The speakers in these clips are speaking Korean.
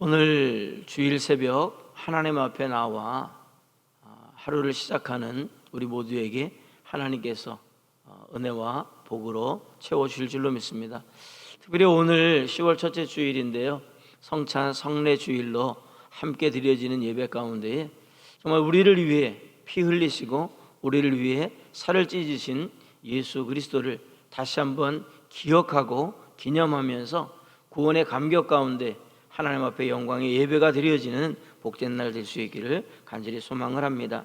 오늘 주일 새벽 하나님 앞에 나와 아, 하루를 시작하는 우리 모두에게 하나님께서 어, 은혜와 복으로 채워주실 줄로 믿습니다. 특별히 오늘 10월 첫째 주일인데요. 성찬 성례 주일로 함께 드려지는 예배 가운데에 정말 우리를 위해 피 흘리시고 우리를 위해 살을 찢으신 예수 그리스도를 다시 한번 기억하고 기념하면서 구원의 감격 가운데 하나님 앞에 영광의 예배가 드려지는 복된 날 될 수 있기를 간절히 소망을 합니다.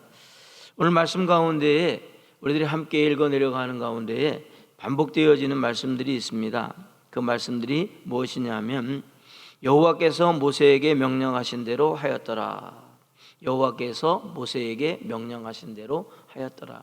오늘 말씀 가운데에 우리들이 함께 읽어 내려가는 가운데에 반복되어지는 말씀들이 있습니다. 그 말씀들이 무엇이냐면 여호와께서 모세에게 명령하신 대로 하였더라. 여호와께서 모세에게 명령하신 대로 하였더라.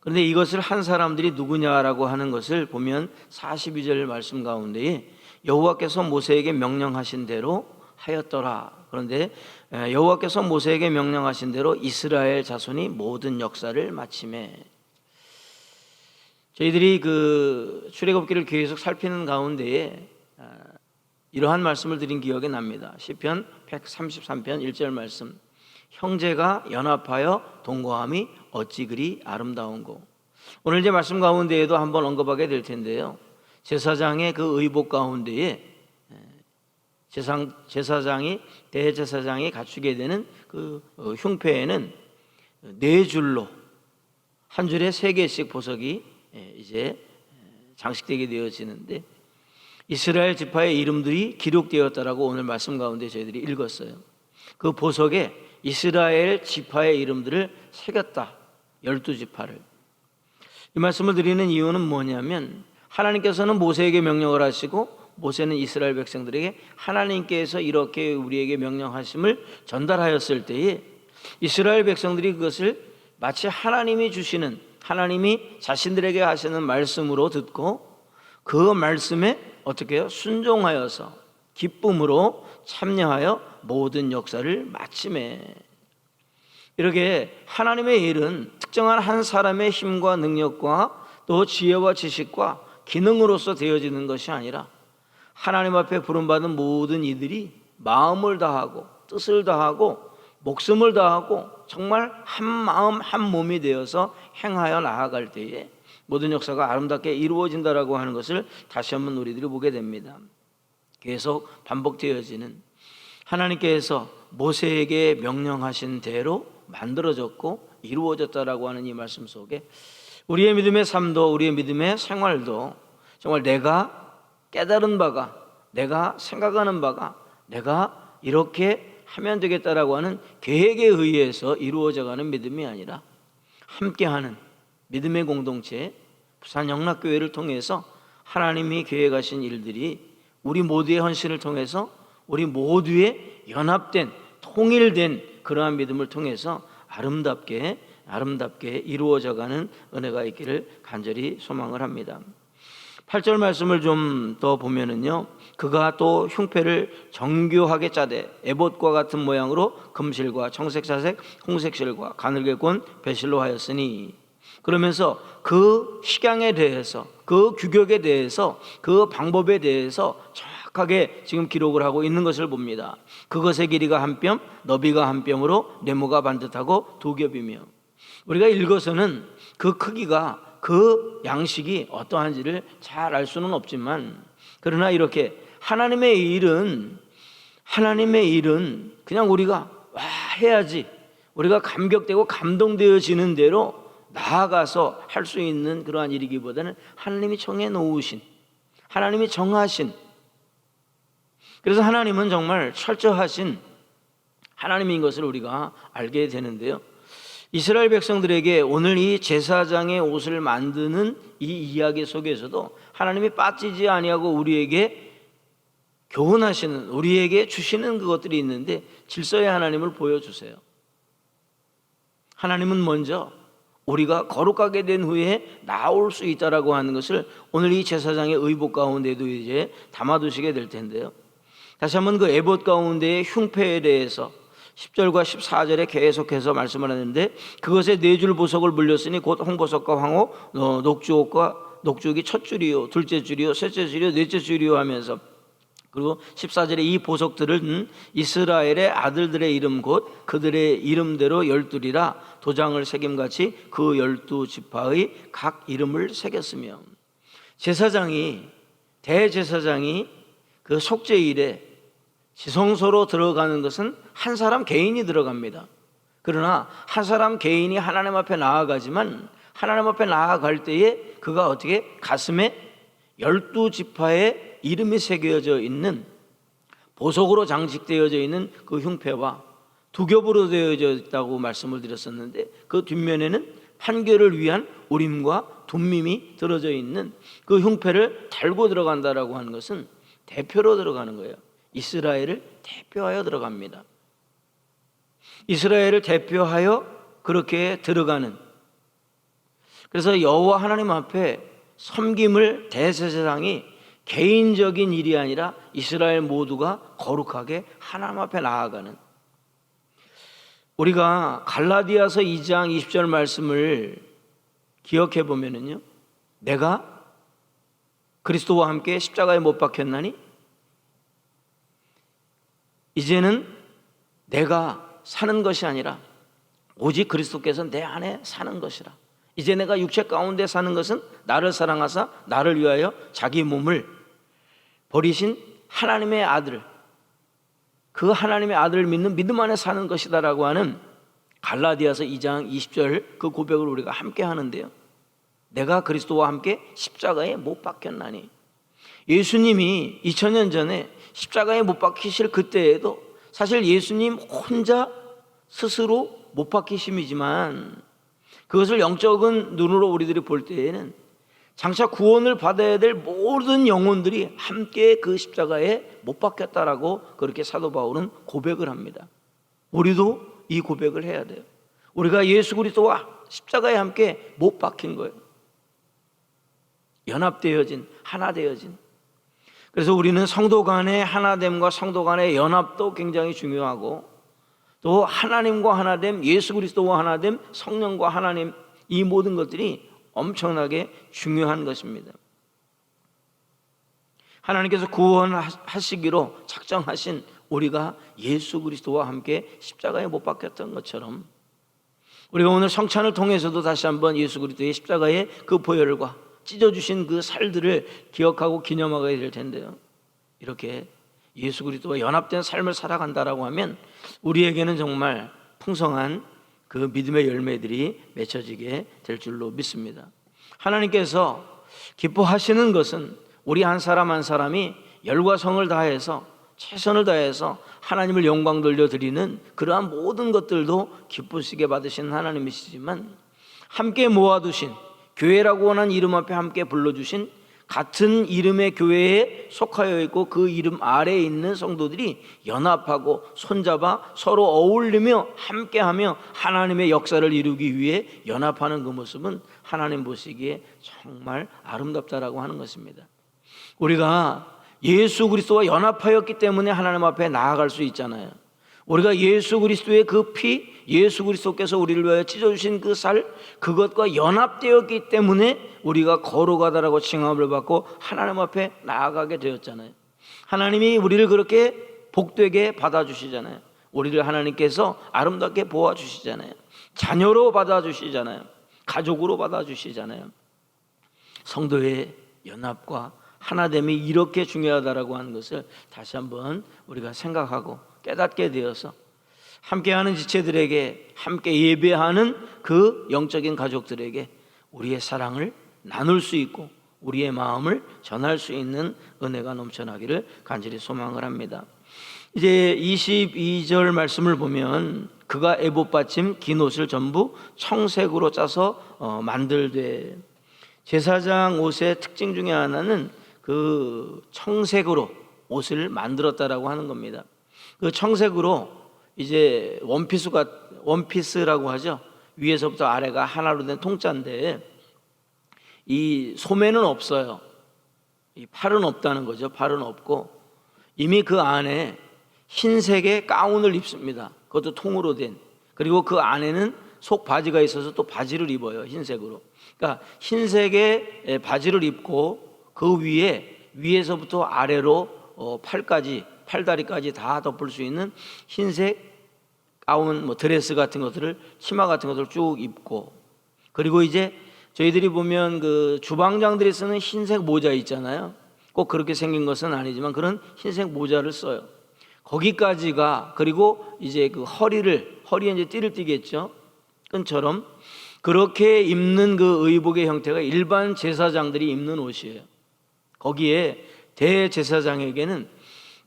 그런데 이것을 한 사람들이 누구냐라고 하는 것을 보면 42절 말씀 가운데에 여호와께서 모세에게 명령하신 대로 하였더라. 그런데 여호와께서 모세에게 명령하신 대로 이스라엘 자손이 모든 역사를 마침에 저희들이 그 출애굽기를 계속 살피는 가운데에 이러한 말씀을 드린 기억이 납니다. 시편 133편 1절 말씀. 형제가 연합하여 동거함이 어찌 그리 아름다운고. 오늘 이제 말씀 가운데에도 한번 언급하게 될 텐데요. 제사장의 그 의복 가운데에 제상, 제사장이 대제사장이 갖추게 되는 그 어, 흉패에는 네 줄로 한 줄에 세 개씩 보석이 이제 장식되게 되어지는데 이스라엘 지파의 이름들이 기록되었다라고 오늘 말씀 가운데 저희들이 읽었어요. 그 보석에 이스라엘 지파의 이름들을 새겼다. 열두 지파를. 이 말씀을 드리는 이유는 뭐냐면 하나님께서는 모세에게 명령을 하시고 모세는 이스라엘 백성들에게 하나님께서 이렇게 우리에게 명령하심을 전달하였을 때에 이스라엘 백성들이 그것을 마치 하나님이 주시는 하나님이 자신들에게 하시는 말씀으로 듣고 그 말씀에 어떻게 해요? 순종하여서 기쁨으로 참여하여 모든 역사를 마침에 이렇게 하나님의 일은 특정한 한 사람의 힘과 능력과 또 지혜와 지식과 기능으로서 되어지는 것이 아니라 하나님 앞에 부름받은 모든 이들이 마음을 다하고 뜻을 다하고 목숨을 다하고 정말 한 마음 한 몸이 되어서 행하여 나아갈 때에 모든 역사가 아름답게 이루어진다라고 하는 것을 다시 한번 우리들이 보게 됩니다. 계속 반복되어지는 하나님께서 모세에게 명령하신 대로 만들어졌고 이루어졌다라고 하는 이 말씀 속에 우리의 믿음의 삶도 우리의 믿음의 생활도 정말 내가 깨달은 바가 내가 생각하는 바가 내가 이렇게 하면 되겠다라고 하는 계획에 의해서 이루어져가는 믿음이 아니라 함께하는 믿음의 공동체 부산 영락교회를 통해서 하나님이 계획하신 일들이 우리 모두의 헌신을 통해서 우리 모두의 연합된 통일된 그러한 믿음을 통해서 아름답게 아름답게 이루어져가는 은혜가 있기를 간절히 소망을 합니다. 8절 말씀을 좀 더 보면은요. 그가 또 흉패를 정교하게 짜되 에봇과 같은 모양으로 금실과 청색 자색 홍색실과 가늘게 꼰 배실로 하였으니 그러면서 그 식양에 대해서 그 규격에 대해서 그 방법에 대해서 정확하게 지금 기록을 하고 있는 것을 봅니다. 그것의 길이가 한 뼘, 너비가 한 뼘으로 네모가 반듯하고 두 겹이며 우리가 읽어서는 그 크기가 그 양식이 어떠한지를 잘 알 수는 없지만 그러나 이렇게 하나님의 일은 하나님의 일은 그냥 우리가 와 해야지 우리가 감격되고 감동되어지는 대로 나아가서 할 수 있는 그러한 일이기보다는 하나님이 정해 놓으신 하나님이 정하신 그래서 하나님은 정말 철저하신 하나님인 것을 우리가 알게 되는데요. 이스라엘 백성들에게 오늘 이 제사장의 옷을 만드는 이 이야기 속에서도 하나님이 빠지지 아니하고 우리에게 교훈하시는 우리에게 주시는 그것들이 있는데 질서의 하나님을 보여주세요. 하나님은 먼저 우리가 거룩하게 된 후에 나올 수 있다라고 하는 것을 오늘 이 제사장의 의복 가운데도 이제 담아두시게 될 텐데요. 다시 한번 그 에봇 가운데의 흉패에 대해서 10절과 14절에 계속해서 말씀을 하는데 그것에 네 줄 보석을 물렸으니 곧 홍보석과 황호 녹주옥과 녹주옥이 첫 줄이요 둘째 줄이요 셋째 줄이요 넷째 줄이요 하면서 그리고 14절에 이 보석들은 이스라엘의 아들들의 이름 곧 그들의 이름대로 열두리라 도장을 새김같이 그 열두 지파의 각 이름을 새겼으며 제사장이 대제사장이 그 속죄일에 지성소로 들어가는 것은 한 사람 개인이 들어갑니다. 그러나 한 사람 개인이 하나님 앞에 나아가지만 하나님 앞에 나아갈 때에 그가 어떻게 가슴에 열두 지파의 이름이 새겨져 있는 보석으로 장식되어져 있는 그 흉패와 두 겹으로 되어져 있다고 말씀을 드렸었는데 그 뒷면에는 판결을 위한 우림과 둠밈이 들어져 있는 그 흉패를 달고 들어간다라고 하는 것은 대표로 들어가는 거예요. 이스라엘을 대표하여 들어갑니다. 이스라엘을 대표하여 그렇게 들어가는 그래서 여호와 하나님 앞에 섬김을 대제사장이 개인적인 일이 아니라 이스라엘 모두가 거룩하게 하나님 앞에 나아가는 우리가 갈라디아서 2장 20절 말씀을 기억해 보면은요. 내가 그리스도와 함께 십자가에 못 박혔나니 이제는 내가 사는 것이 아니라 오직 그리스도께서 내 안에 사는 것이라. 이제 내가 육체 가운데 사는 것은 나를 사랑하사 나를 위하여 자기 몸을 버리신 하나님의 아들 그 하나님의 아들을 믿는 믿음 안에 사는 것이다라고 하는 갈라디아서 2장 20절 그 고백을 우리가 함께 하는데요. 내가 그리스도와 함께 십자가에 못 박혔나니 예수님이 2000년 전에 십자가에 못 박히실 그때에도 사실 예수님 혼자 스스로 못 박히심이지만 그것을 영적인 눈으로 우리들이 볼 때에는 장차 구원을 받아야 될 모든 영혼들이 함께 그 십자가에 못 박혔다라고 그렇게 사도 바울은 고백을 합니다. 우리도 이 고백을 해야 돼요. 우리가 예수 그리스도와 십자가에 함께 못 박힌 거예요. 연합되어진 하나 되어진. 그래서 우리는 성도 간의 하나됨과 성도 간의 연합도 굉장히 중요하고 또 하나님과 하나됨, 예수 그리스도와 하나됨, 성령과 하나님 이 모든 것들이 엄청나게 중요한 것입니다. 하나님께서 구원하시기로 작정하신 우리가 예수 그리스도와 함께 십자가에 못 박혔던 것처럼 우리가 오늘 성찬을 통해서도 다시 한번 예수 그리스도의 십자가의 그 보혈과 찢어주신 그 살들을 기억하고 기념하게 될 텐데요. 이렇게 예수 그리스도와 연합된 삶을 살아간다라고 하면 우리에게는 정말 풍성한 그 믿음의 열매들이 맺혀지게 될 줄로 믿습니다. 하나님께서 기뻐하시는 것은 우리 한 사람 한 사람이 열과 성을 다해서 최선을 다해서 하나님을 영광 돌려 드리는 그러한 모든 것들도 기쁘시게 받으신 하나님이시지만 함께 모아두신 교회라고 하는 이름 앞에 함께 불러주신 같은 이름의 교회에 속하여 있고 그 이름 아래에 있는 성도들이 연합하고 손잡아 서로 어울리며 함께하며 하나님의 역사를 이루기 위해 연합하는 그 모습은 하나님 보시기에 정말 아름답다라고 하는 것입니다. 우리가 예수 그리스도와 연합하였기 때문에 하나님 앞에 나아갈 수 있잖아요. 우리가 예수 그리스도의 그 피, 예수 그리스도께서 우리를 위하여 찢어 주신 그 살, 그것과 연합되었기 때문에 우리가 거룩하다라고 칭함을 받고 하나님 앞에 나아가게 되었잖아요. 하나님이 우리를 그렇게 복되게 받아 주시잖아요. 우리를 하나님께서 아름답게 보아 주시잖아요. 자녀로 받아 주시잖아요. 가족으로 받아 주시잖아요. 성도의 연합과 하나됨이 이렇게 중요하다라고 하는 것을 다시 한번 우리가 생각하고 깨닫게 되어서 함께하는 지체들에게 함께 예배하는 그 영적인 가족들에게 우리의 사랑을 나눌 수 있고 우리의 마음을 전할 수 있는 은혜가 넘쳐나기를 간절히 소망을 합니다. 이제 22절 말씀을 보면 그가 에봇 받침 긴 옷을 전부 청색으로 짜서 어, 만들되 제사장 옷의 특징 중에 하나는 그 청색으로 옷을 만들었다라고 하는 겁니다. 그 청색으로 이제 원피스가 원피스라고 하죠. 위에서부터 아래가 하나로 된 통짜인데 이 소매는 없어요. 이 팔은 없다는 거죠. 팔은 없고 이미 그 안에 흰색의 가운을 입습니다. 그것도 통으로 된. 그리고 그 안에는 속 바지가 있어서 또 바지를 입어요. 흰색으로. 그러니까 흰색의 바지를 입고 그 위에 위에서부터 아래로 어, 팔까지 팔다리까지 다 덮을 수 있는 흰색 가운 뭐 드레스 같은 것들을 치마 같은 것들을 쭉 입고 그리고 이제 저희들이 보면 그 주방장들이 쓰는 흰색 모자 있잖아요. 꼭 그렇게 생긴 것은 아니지만 그런 흰색 모자를 써요. 거기까지가 그리고 이제 그 허리를 허리에 이제 띠를 띠겠죠. 끈처럼 그렇게 입는 그 의복의 형태가 일반 제사장들이 입는 옷이에요. 거기에 대제사장에게는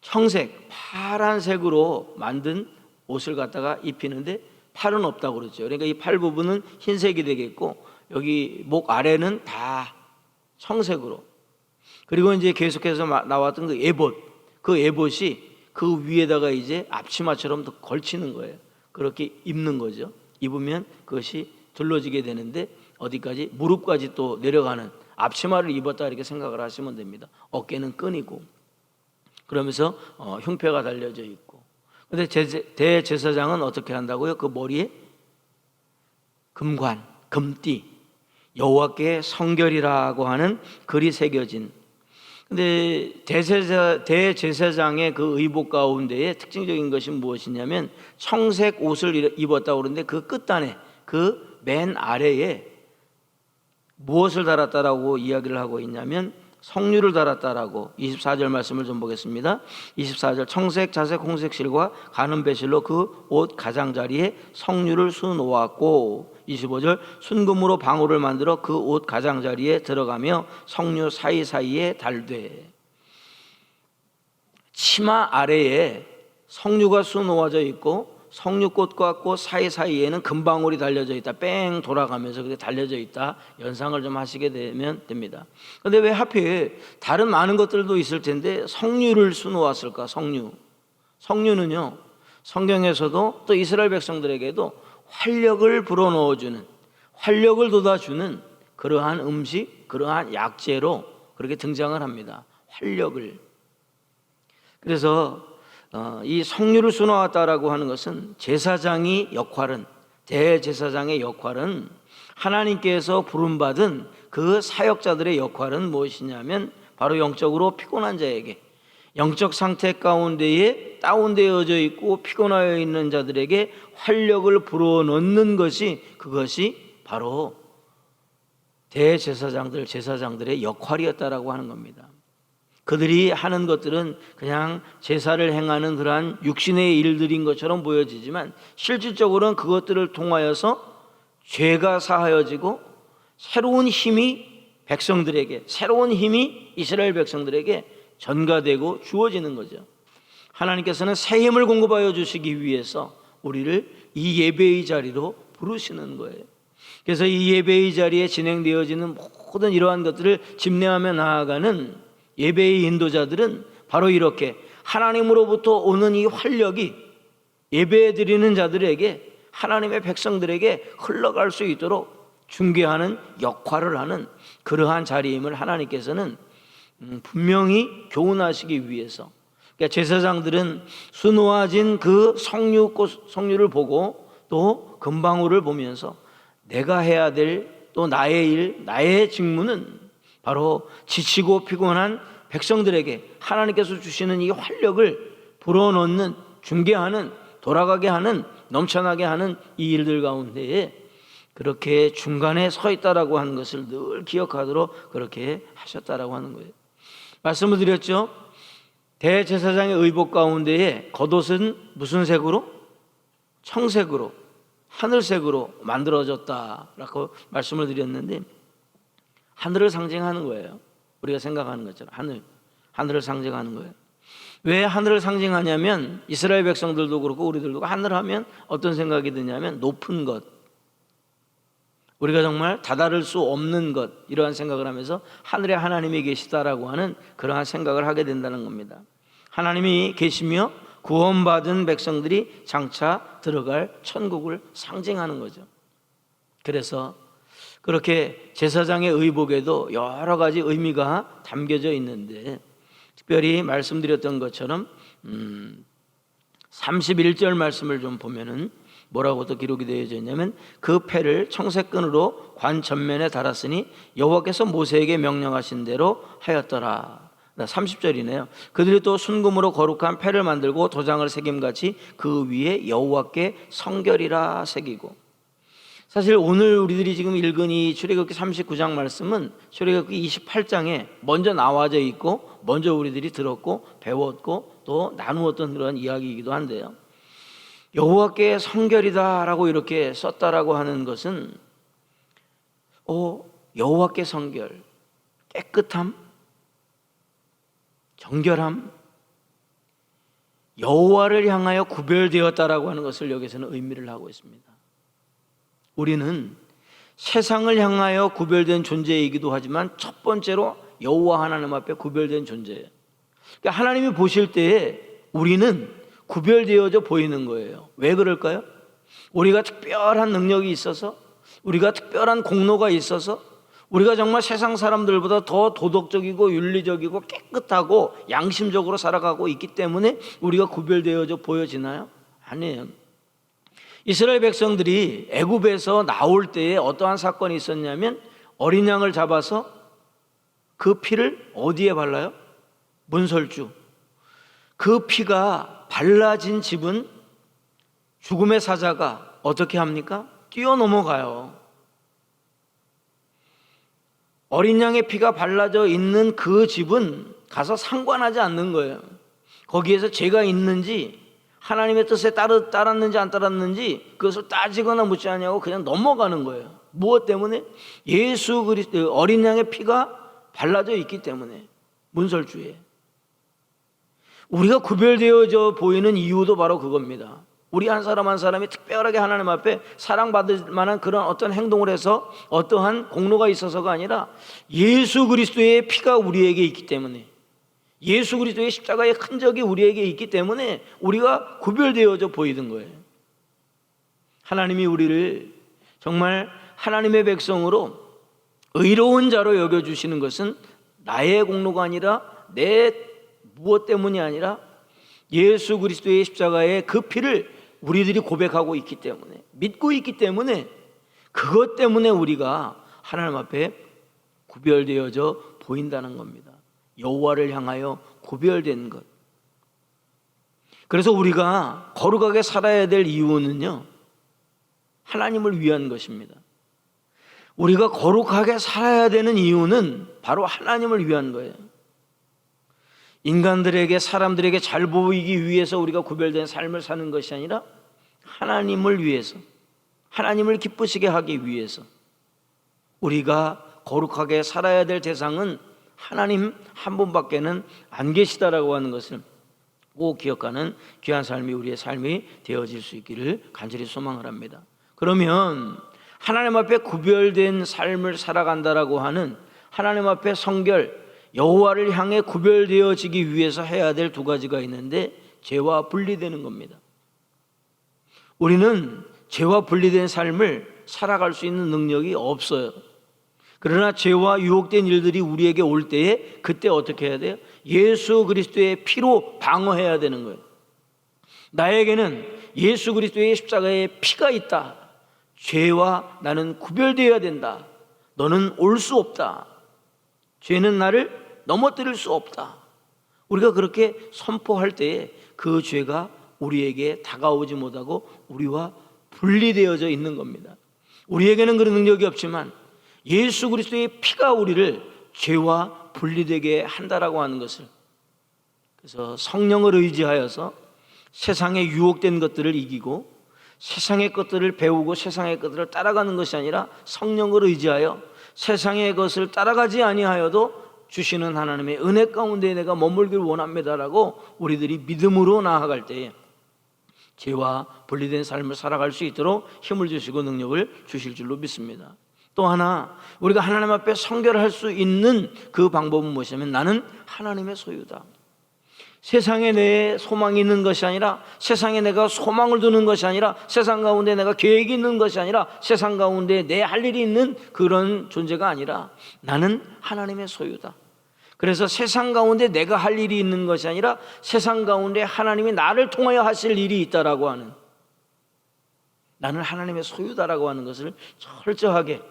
청색, 파란색으로 만든 옷을 갖다가 입히는데 팔은 없다고 그러죠. 그러니까 이 팔 부분은 흰색이 되겠고 여기 목 아래는 다 청색으로. 그리고 이제 계속해서 마- 나왔던 그 에봇, 그 에봇이 그 위에다가 이제 앞치마처럼 또 걸치는 거예요. 그렇게 입는 거죠. 입으면 그것이 둘러지게 되는데 어디까지 무릎까지 또 내려가는 앞치마를 입었다 이렇게 생각을 하시면 됩니다. 어깨는 끈이고 그러면서 어, 흉패가 달려져 있고. 근데 제- 대제사장은 어떻게 한다고요? 그 머리에 금관, 금띠, 여호와께 성결이라고 하는 글이 새겨진. 근데 대제사 대제사장의 그 의복 가운데에 특징적인 것이 무엇이냐면 청색 옷을 입었다고 그러는데 그 끝단에 그 맨 아래에 무엇을 달았다라고 이야기를 하고 있냐면 성류를 달았다라고 24절 말씀을 좀 보겠습니다. 24절 청색, 자색, 홍색 실과 가는 배실로 그 옷 가장자리에 성류를 수놓았고 25절 순금으로 방울을 만들어 그 옷 가장자리에 들어가며 성류 사이사이에 달되 치마 아래에 성류가 수놓아져 있고 성류꽃과 꽃 사이사이에는 금방울이 달려져 있다. 뺑 돌아가면서 그게 달려져 있다. 연상을 좀 하시게 되면 됩니다. 근데 왜 하필 다른 많은 것들도 있을 텐데 성류를 수놓았을까? 성류. 성류는요. 성경에서도 또 이스라엘 백성들에게도 활력을 불어넣어 주는 활력을 돋아주는 그러한 음식, 그러한 약재로 그렇게 등장을 합니다. 활력을. 그래서 어, 이 성류를 수놓았다라고 하는 것은 제사장이 역할은 대제사장의 역할은 하나님께서 부름받은 그 사역자들의 역할은 무엇이냐면 바로 영적으로 피곤한 자에게 영적 상태 가운데에 다운되어져 있고 피곤하여 있는 자들에게 활력을 불어넣는 것이 그것이 바로 대제사장들 제사장들의 역할이었다라고 하는 겁니다. 그들이 하는 것들은 그냥 제사를 행하는 그러한 육신의 일들인 것처럼 보여지지만 실질적으로는 그것들을 통하여서 죄가 사하여지고 새로운 힘이 백성들에게 새로운 힘이 이스라엘 백성들에게 전가되고 주어지는 거죠. 하나님께서는 새 힘을 공급하여 주시기 위해서 우리를 이 예배의 자리로 부르시는 거예요. 그래서 이 예배의 자리에 진행되어지는 모든 이러한 것들을 집례하며 나아가는 예배의 인도자들은 바로 이렇게 하나님으로부터 오는 이 활력이 예배 드리는 자들에게 하나님의 백성들에게 흘러갈 수 있도록 중개하는 역할을 하는 그러한 자리임을 하나님께서는 음, 분명히 교훈하시기 위해서 그러니까 제사장들은 수놓아진 그 성류 꽃 성류를 보고 또 금방울을 보면서 내가 해야 될 또 나의 일 나의 직무는 바로 지치고 피곤한 백성들에게 하나님께서 주시는 이 활력을 불어넣는 중개하는 돌아가게 하는 넘쳐나게 하는 이 일들 가운데에 그렇게 중간에 서 있다라고 하는 것을 늘 기억하도록 그렇게 하셨다라고 하는 거예요. 말씀을 드렸죠. 대제사장의 의복 가운데에 겉옷은 무슨 색으로? 청색으로 하늘색으로 만들어졌다라고 말씀을 드렸는데 하늘을 상징하는 거예요. 우리가 생각하는 것처럼 하늘, 하늘을 상징하는 거예요. 왜 하늘을 상징하냐면 이스라엘 백성들도 그렇고 우리들도 하늘 하면 어떤 생각이 드냐면 높은 것, 우리가 정말 다다를 수 없는 것 이러한 생각을 하면서 하늘에 하나님이 계시다라고 하는 그러한 생각을 하게 된다는 겁니다. 하나님이 계시며 구원받은 백성들이 장차 들어갈 천국을 상징하는 거죠. 그래서 그렇게 제사장의 의복에도 여러 가지 의미가 담겨져 있는데 특별히 말씀드렸던 것처럼 음 31절 말씀을 좀 보면은 뭐라고 또 기록이 되어져 있냐면 그 패를 청색끈으로 관 전면에 달았으니 여호와께서 모세에게 명령하신 대로 하였더라. 30절이네요. 그들이 또 순금으로 거룩한 패를 만들고 도장을 새김같이 그 위에 여호와께 성결이라 새기고 사실 오늘 우리들이 지금 읽은 이 출애굽기 39장 말씀은 출애굽기 28장에 먼저 나와져 있고 먼저 우리들이 들었고 배웠고 또 나누었던 그런 이야기이기도 한데요. 여호와께 성결이다라고 이렇게 썼다라고 하는 것은 어, 여호와께 성결, 깨끗함, 정결함, 여호와를 향하여 구별되었다라고 하는 것을 여기서는 의미를 하고 있습니다. 우리는 세상을 향하여 구별된 존재이기도 하지만 첫 번째로 여호와 하나님 앞에 구별된 존재예요. 그러니까 하나님이 보실 때에 우리는 구별되어져 보이는 거예요. 왜 그럴까요? 우리가 특별한 능력이 있어서 우리가 특별한 공로가 있어서 우리가 정말 세상 사람들보다 더 도덕적이고 윤리적이고 깨끗하고 양심적으로 살아가고 있기 때문에 우리가 구별되어져 보여지나요? 아니에요. 이스라엘 백성들이 애굽에서 나올 때에 어떠한 사건이 있었냐면 어린 양을 잡아서 그 피를 어디에 발라요? 문설주. 그 피가 발라진 집은 죽음의 사자가 어떻게 합니까? 뛰어넘어가요. 어린 양의 피가 발라져 있는 그 집은 가서 상관하지 않는 거예요. 거기에서 죄가 있는지 하나님의 뜻에 따랐는지 안 따랐는지 그것을 따지거나 묻지 않냐고 그냥 넘어가는 거예요. 무엇 때문에? 예수 그리스도 어린 양의 피가 발라져 있기 때문에 문설주에 우리가 구별되어져 보이는 이유도 바로 그겁니다. 우리 한 사람 한 사람이 특별하게 하나님 앞에 사랑받을 만한 그런 어떤 행동을 해서 어떠한 공로가 있어서가 아니라 예수 그리스도의 피가 우리에게 있기 때문에 예수 그리스도의 십자가의 흔적이 우리에게 있기 때문에 우리가 구별되어져 보이는 거예요. 하나님이 우리를 정말 하나님의 백성으로 의로운 자로 여겨 주시는 것은 나의 공로가 아니라 내 무엇 때문이 아니라 예수 그리스도의 십자가의 그 피를 우리들이 고백하고 있기 때문에 믿고 있기 때문에 그것 때문에 우리가 하나님 앞에 구별되어져 보인다는 겁니다. 여호와를 향하여 구별된 것. 그래서 우리가 거룩하게 살아야 될 이유는요. 하나님을 위한 것입니다. 우리가 거룩하게 살아야 되는 이유는 바로 하나님을 위한 거예요. 인간들에게 사람들에게 잘 보이기 위해서 우리가 구별된 삶을 사는 것이 아니라 하나님을 위해서 하나님을 기쁘시게 하기 위해서 우리가 거룩하게 살아야 될 대상은 하나님 한 분밖에는 안 계시다라고 하는 것을 꼭 기억하는 귀한 삶이 우리의 삶이 되어질 수 있기를 간절히 소망을 합니다. 그러면 하나님 앞에 구별된 삶을 살아간다라고 하는 하나님 앞에 성결 여호와를 향해 구별되어지기 위해서 해야 될 두 가지가 있는데 죄와 분리되는 겁니다. 우리는 죄와 분리된 삶을 살아갈 수 있는 능력이 없어요. 그러나 죄와 유혹된 일들이 우리에게 올 때에 그때 어떻게 해야 돼요? 예수 그리스도의 피로 방어해야 되는 거예요. 나에게는 예수 그리스도의 십자가의 피가 있다. 죄와 나는 구별되어야 된다. 너는 올 수 없다. 죄는 나를 넘어뜨릴 수 없다. 우리가 그렇게 선포할 때에 그 죄가 우리에게 다가오지 못하고 우리와 분리되어져 있는 겁니다. 우리에게는 그런 능력이 없지만 예수 그리스도의 피가 우리를 죄와 분리되게 한다라고 하는 것을 그래서 성령을 의지하여서 세상에 유혹된 것들을 이기고 세상의 것들을 배우고 세상의 것들을 따라가는 것이 아니라 성령을 의지하여 세상의 것을 따라가지 아니하여도 주시는 하나님의 은혜 가운데 내가 머물길 원합니다라고 우리들이 믿음으로 나아갈 때에 죄와 분리된 삶을 살아갈 수 있도록 힘을 주시고 능력을 주실 줄로 믿습니다. 또 하나 우리가 하나님 앞에 성결할 수 있는 그 방법은 무엇이냐면 나는 하나님의 소유다. 세상에 내 소망이 있는 것이 아니라 세상에 내가 소망을 두는 것이 아니라 세상 가운데 내가 계획이 있는 것이 아니라 세상 가운데 내 할 일이 있는 그런 존재가 아니라 나는 하나님의 소유다. 그래서 세상 가운데 내가 할 일이 있는 것이 아니라 세상 가운데 하나님이 나를 통하여 하실 일이 있다라고 하는 나는 하나님의 소유다라고 하는 것을 철저하게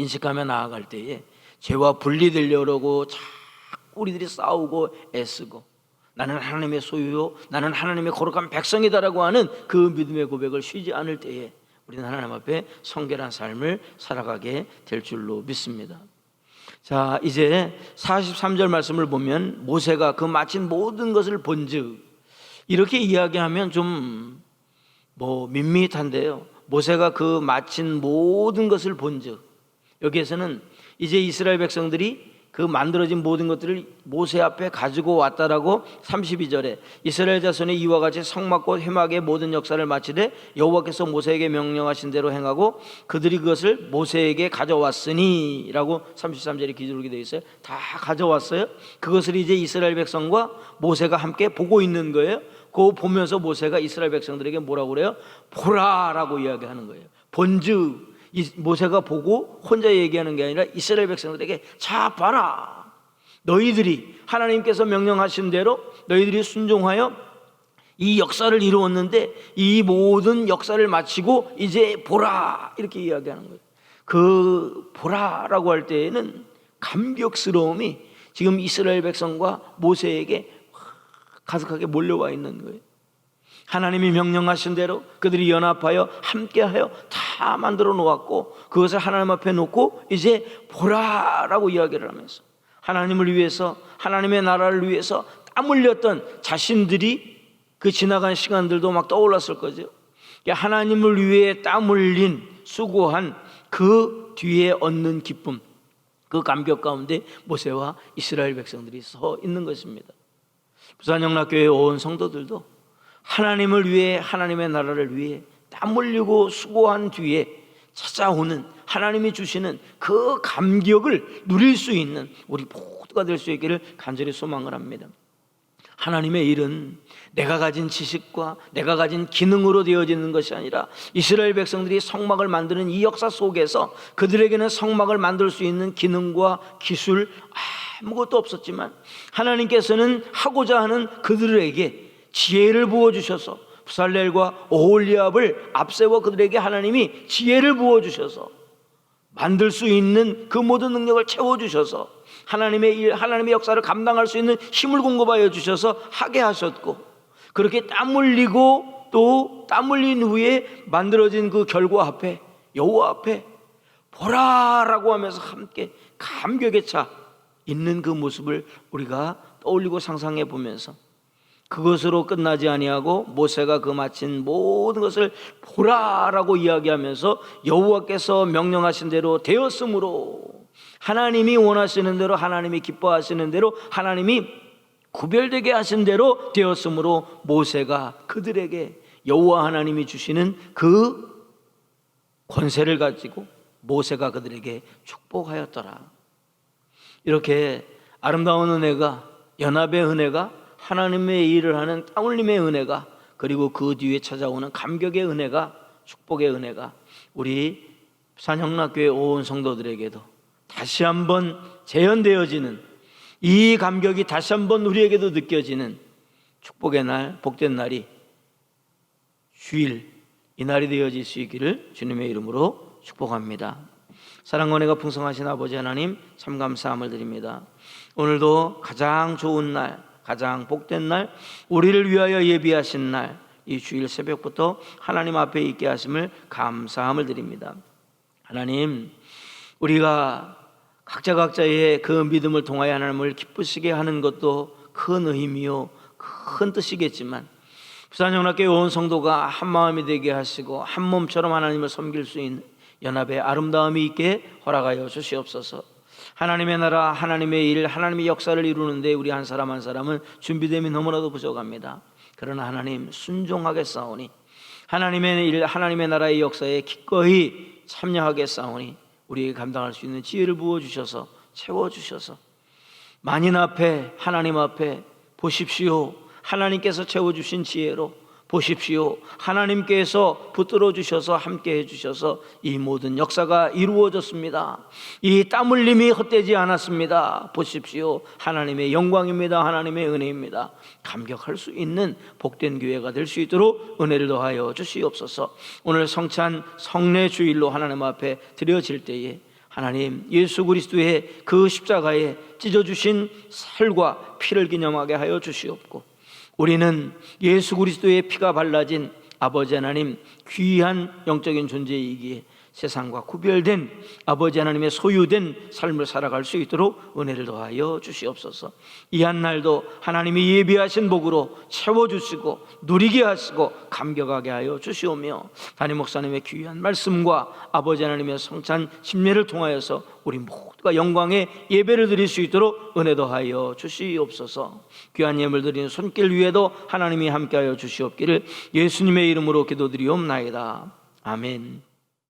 인식하며 나아갈 때에 죄와 분리되려고 우리들이 싸우고 애쓰고 나는 하나님의 소유요 나는 하나님의 거룩한 백성이다라고 하는 그 믿음의 고백을 쉬지 않을 때에 우리는 하나님 앞에 성결한 삶을 살아가게 될 줄로 믿습니다. 자, 이제 43절 말씀을 보면 모세가 그 마친 모든 것을 본즉 이렇게 이야기하면 좀 뭐 밋밋한데요. 모세가 그 마친 모든 것을 본즉 여기에서는 이제 이스라엘 백성들이 그 만들어진 모든 것들을 모세 앞에 가지고 왔다라고 32절에 이스라엘 자손이 이와 같이 성막과 회막의 모든 역사를 마치되 여호와께서 모세에게 명령하신 대로 행하고 그들이 그것을 모세에게 가져왔으니라고 33절에 기록이 되어 있어요. 다 가져왔어요. 그것을 이제 이스라엘 백성과 모세가 함께 보고 있는 거예요. 그거 보면서 모세가 이스라엘 백성들에게 뭐라고 그래요? 보라라고 이야기하는 거예요. 본즉 이 모세가 보고 혼자 얘기하는 게 아니라 이스라엘 백성들에게 자 봐라. 너희들이 하나님께서 명령하신 대로 너희들이 순종하여 이 역사를 이루었는데 이 모든 역사를 마치고 이제 보라 이렇게 이야기하는 거예요. 그 보라라고 할 때에는 감격스러움이 지금 이스라엘 백성과 모세에게 가득하게 몰려와 있는 거예요. 하나님이 명령하신 대로 그들이 연합하여 함께하여 다 만들어 놓았고 그것을 하나님 앞에 놓고 이제 보라라고 이야기를 하면서 하나님을 위해서 하나님의 나라를 위해서 땀 흘렸던 자신들이 그 지나간 시간들도 막 떠올랐을 거죠. 그러니까 하나님을 위해 땀 흘린 수고한 그 뒤에 얻는 기쁨, 그 감격 가운데 모세와 이스라엘 백성들이 서 있는 것입니다. 부산 영락교회 온 성도들도 하나님을 위해 하나님의 나라를 위해 땀 흘리고 수고한 뒤에 찾아오는 하나님이 주시는 그 감격을 누릴 수 있는 우리 모두가 될 수 있기를 간절히 소망을 합니다. 하나님의 일은 내가 가진 지식과 내가 가진 기능으로 되어지는 것이 아니라 이스라엘 백성들이 성막을 만드는 이 역사 속에서 그들에게는 성막을 만들 수 있는 기능과 기술 아무것도 없었지만 하나님께서는 하고자 하는 그들에게 지혜를 부어 주셔서 부살렐과 오홀리압을 앞세워 그들에게 하나님이 지혜를 부어 주셔서 만들 수 있는 그 모든 능력을 채워 주셔서 하나님의 일, 하나님의 역사를 감당할 수 있는 힘을 공급하여 주셔서 하게 하셨고 그렇게 땀 흘리고 또 땀 흘린 후에 만들어진 그 결과 앞에 여호와 앞에 보라라고 하면서 함께 감격에 차 있는 그 모습을 우리가 떠올리고 상상해 보면서 그것으로 끝나지 아니하고 모세가 그 마친 모든 것을 보라라고 이야기하면서 여호와께서 명령하신 대로 되었으므로 하나님이 원하시는 대로 하나님이 기뻐하시는 대로 하나님이 구별되게 하신 대로 되었으므로 모세가 그들에게 여호와 하나님이 주시는 그 권세를 가지고 모세가 그들에게 축복하였더라. 이렇게 아름다운 은혜가 연합의 은혜가 하나님의 일을 하는 땀 흘림의 은혜가 그리고 그 뒤에 찾아오는 감격의 은혜가 축복의 은혜가 우리 산형락교회 온 성도들에게도 다시 한번 재현되어지는 이 감격이 다시 한번 우리에게도 느껴지는 축복의 날, 복된 날이 주일 이 날이 되어질 수 있기를 주님의 이름으로 축복합니다. 사랑과 은혜가 풍성하신 아버지 하나님 참 감사함을 드립니다. 오늘도 가장 좋은 날, 가장 복된 날, 우리를 위하여 예비하신 날, 이 주일 새벽부터 하나님 앞에 있게 하심을 감사함을 드립니다. 하나님, 우리가 각자 각자의 그 믿음을 통하여 하나님을 기쁘시게 하는 것도 큰 의미요, 큰 뜻이겠지만, 부산영락교회 온 성도가 한 마음이 되게 하시고 한 몸처럼 하나님을 섬길 수 있는 연합의 아름다움이 있게 허락하여 주시옵소서. 하나님의 나라, 하나님의 일, 하나님의 역사를 이루는데 우리 한 사람 한 사람은 준비됨이 너무나도 부족합니다. 그러나 하나님 순종하게 싸우니 하나님의 일, 하나님의 나라의 역사에 기꺼이 참여하게 싸우니 우리에게 감당할 수 있는 지혜를 부어 주셔서 채워 주셔서 만인 앞에 하나님 앞에 보십시오. 하나님께서 채워 주신 지혜로 보십시오. 하나님께서 붙들어 주셔서 함께 해 주셔서 이 모든 역사가 이루어졌습니다. 이 땀 흘림이 헛되지 않았습니다. 보십시오. 하나님의 영광입니다. 하나님의 은혜입니다. 감격할 수 있는 복된 교회가 될 수 있도록 은혜를 더하여 주시옵소서. 오늘 성찬 성례 주일로 하나님 앞에 드려질 때에 하나님 예수 그리스도의 그 십자가에 찢어 주신 살과 피를 기념하게 하여 주시옵고 우리는 예수 그리스도의 피가 발라진 아버지 하나님 귀한 영적인 존재이기에 세상과 구별된 아버지 하나님의 소유된 삶을 살아갈 수 있도록 은혜를 더하여 주시옵소서. 이 한 날도 하나님이 예비하신 복으로 채워 주시고 누리게 하시고 감격하게 하여 주시오며 담임 목사님의 귀한 말씀과 아버지 하나님의 성찬 심례를 통하여서 우리 모두가 영광의 예배를 드릴 수 있도록 은혜 더하여 주시옵소서. 귀한 예물 드리는 손길 위에도 하나님이 함께하여 주시옵기를 예수님의 이름으로 기도드리옵나이다. 아멘.